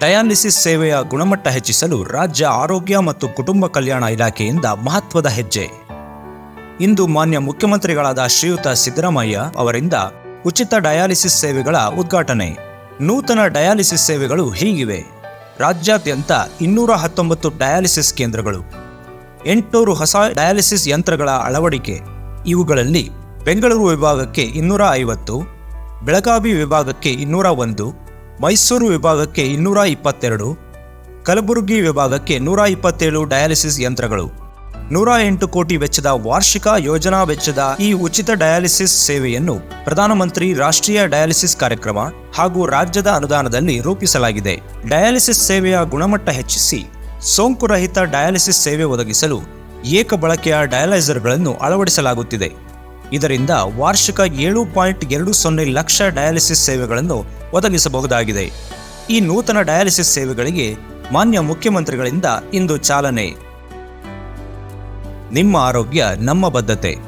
Dialysis ಸೇವೆಯ ಗುಣಮಟ್ಟ ಹೆಚ್ಚಿಸಲು ರಾಜ್ಯ ಆರೋಗ್ಯ ಮತ್ತು ಕುಟುಂಬ ಕಲ್ಯಾಣ ಇಲಾಖೆಯಿಂದ ಮಹತ್ವದ ಹೆಜ್ಜೆ. ಇಂದು ಮಾನ್ಯ ಮುಖ್ಯಮಂತ್ರಿಗಳಾದ ಶ್ರೀಯುತ ಸಿದ್ದರಾಮಯ್ಯ ಅವರಿಂದ ಉಚಿತ ಡಯಾಲಿಸಿಸ್ ಸೇವೆಗಳ ಉದ್ಘಾಟನೆ. ನೂತನ ಡಯಾಲಿಸಿಸ್ ಸೇವೆಗಳು ಹೀಗಿವೆ. ರಾಜ್ಯಾದ್ಯಂತ ಇನ್ನೂರ ಹತ್ತೊಂಬತ್ತು ಡಯಾಲಿಸಿಸ್ ಕೇಂದ್ರಗಳು. ಎಂಟುನೂರು ಹೊಸ ಡಯಾಲಿಸಿಸ್ ಯಂತ್ರಗಳ ಅಳವಡಿಕೆ. ಇವುಗಳಲ್ಲಿ ಬೆಂಗಳೂರು ವಿಭಾಗಕ್ಕೆ ಇನ್ನೂರ ಐವತ್ತು, ಬೆಳಗಾವಿ ವಿಭಾಗಕ್ಕೆ ಇನ್ನೂರ ಒಂದು ಮೈಸೂರು ವಿಭಾಗಕ್ಕೆ ಇನ್ನೂರ ಇಪ್ಪತ್ತೆರಡು, ಕಲಬುರಗಿ ವಿಭಾಗಕ್ಕೆ ನೂರ ಇಪ್ಪತ್ತೇಳು ಡಯಾಲಿಸಿಸ್ ಯಂತ್ರಗಳು, ನೂರ ಎಂಟು ಕೋಟಿ ವೆಚ್ಚದ ವಾರ್ಷಿಕ ಯೋಜನಾ ವೆಚ್ಚದ ಈ ಉಚಿತ ಡಯಾಲಿಸಿಸ್ ಸೇವೆಯನ್ನು ಪ್ರಧಾನಮಂತ್ರಿ ರಾಷ್ಟ್ರೀಯ ಡಯಾಲಿಸಿಸ್ ಕಾರ್ಯಕ್ರಮ ಹಾಗೂ ರಾಜ್ಯದ ಅನುದಾನದಲ್ಲಿ ರೂಪಿಸಲಾಗಿದೆ. ಡಯಾಲಿಸಿಸ್ ಸೇವೆಯ ಗುಣಮಟ್ಟ ಹೆಚ್ಚಿಸಿ ಸೋಂಕುರಹಿತ ಡಯಾಲಿಸಿಸ್ ಸೇವೆ ಒದಗಿಸಲು ಏಕ ಬಳಕೆಯ ಡಯಾಲೈಸರ್ಗಳನ್ನು ಅಳವಡಿಸಲಾಗುತ್ತಿದೆ. ಇದರಿಂದ ವಾರ್ಷಿಕ ಏಳು ಪಾಯಿಂಟ್ ಎರಡು ಸೊನ್ನೆ ಲಕ್ಷ ಡಯಾಲಿಸಿಸ್ ಸೇವೆಗಳನ್ನು ಒದಗಿಸಬಹುದಾಗಿದೆ. ಈ ನೂತನ ಡಯಾಲಿಸಿಸ್ ಸೇವೆಗಳಿಗೆ ಮಾನ್ಯ ಮುಖ್ಯಮಂತ್ರಿಗಳಿಂದ ಇಂದು ಚಾಲನೆ. ನಿಮ್ಮ ಆರೋಗ್ಯ ನಮ್ಮ ಬದ್ಧತೆ.